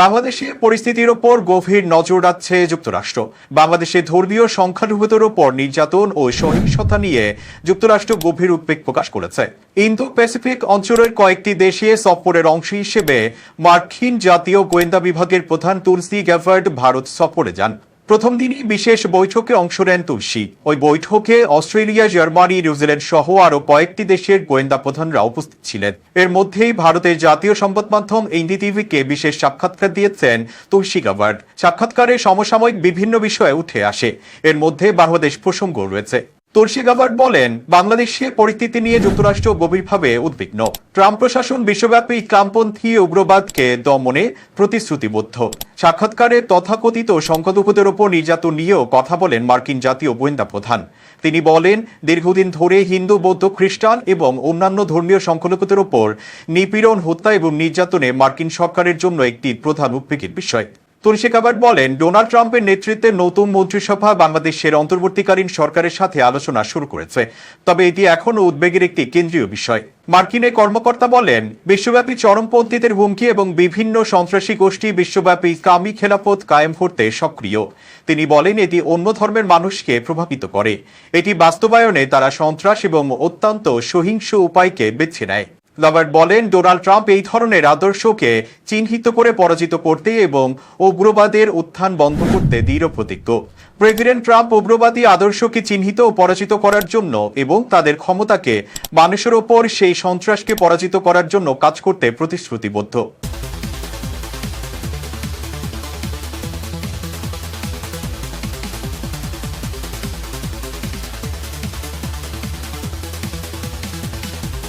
বাংলাদেশে পরিস্থিতির ওপর গভীর নজর রাখছে যুক্তরাষ্ট্র। বাংলাদেশে ধর্মীয় সংখ্যালঘুদের ওপর নির্যাতন ও সহিংসতা নিয়ে যুক্তরাষ্ট্র গভীর উদ্বেগ প্রকাশ করেছে। ইন্দো প্যাসিফিক অঞ্চলের কয়েকটি দেশে সফরের অংশ হিসেবে মার্কিন জাতীয় গোয়েন্দা বিভাগের প্রধান তুলসি গ্যাভার্ড ভারত সফরে যান। প্রথম দিনই বিশেষ বৈঠকে অংশ নেন তুলসী ওই বৈঠকে অস্ট্রেলিয়া, জার্মানি নিউজিল্যান্ড সহ আরও কয়েকটি দেশের গোয়েন্দা প্রধানরা উপস্থিত ছিলেন। এর মধ্যেই ভারতের জাতীয় সংবাদ মাধ্যম এনডিটিভিকে বিশেষ সাক্ষাৎকার দিয়েছেন তুলসী গাভার্ড সাক্ষাৎকারে সমসাময়িক বিভিন্ন বিষয়ে উঠে আসে। এর মধ্যে বাংলাদেশ প্রসঙ্গ রয়েছে। তুলসী গাভার্ড বলেন বাংলাদেশে পরিস্থিতি নিয়ে যুক্তরাষ্ট্র গভীরভাবে উদ্বিগ্ন। ট্রাম্প প্রশাসন বিশ্বব্যাপী ইসলামপন্থী উগ্রবাদকে দমনে প্রতিশ্রুতিবদ্ধ। সাক্ষাৎকারে তথাকথিত সংখ্যালঘুদের ওপর নির্যাতন নিয়েও কথা বলেন মার্কিন জাতীয় গোয়েন্দা প্রধান। তিনি বলেন, দীর্ঘদিন ধরে হিন্দু, বৌদ্ধ, খ্রিস্টান এবং অন্যান্য ধর্মীয় সংখ্যালঘুদের ওপর নিপীড়ন, হত্যা এবং নির্যাতনে মার্কিন সরকারের জন্য একটি প্রধান উদ্বেগের বিষয়। তুলসী কাবাট বলেন, ডোনাল্ড ট্রাম্পের নেতৃত্বে নতুন মন্ত্রিসভা বাংলাদেশের অন্তর্বর্তীকালীন সরকারের সাথে আলোচনা শুরু করেছে। তবে এটি এখনও উদ্বেগের একটি কেন্দ্রীয় বিষয়। মার্কিনের কর্মকর্তা বলেন, বিশ্বব্যাপী চরমপন্থীদের হুমকি এবং বিভিন্ন সন্ত্রাসী গোষ্ঠী বিশ্বব্যাপী ইসলামী খেলাফত কায়েম করতে সক্রিয়। তিনি বলেন, এটি অন্য ধর্মের মানুষকে প্রভাবিত করে। এটি বাস্তবায়নে তারা সন্ত্রাস এবং অত্যন্ত সহিংস উপায়কে বেছে নেয়। রবার্ট বলেন, ডোনাল্ড ট্রাম্প এই ধরনের আদর্শকে চিহ্নিত করে পরাজিত করতে এবং উগ্রবাদের উত্থান বন্ধ করতে দৃঢ় প্রতিজ্ঞ। প্রেসিডেন্ট ট্রাম্প উগ্রবাদী আদর্শকে চিহ্নিত ও পরাজিত করার জন্য এবং তাদের ক্ষমতাকে মানুষের ওপর সেই সন্ত্রাসকে পরাজিত করার জন্য কাজ করতে প্রতিশ্রুতিবদ্ধ।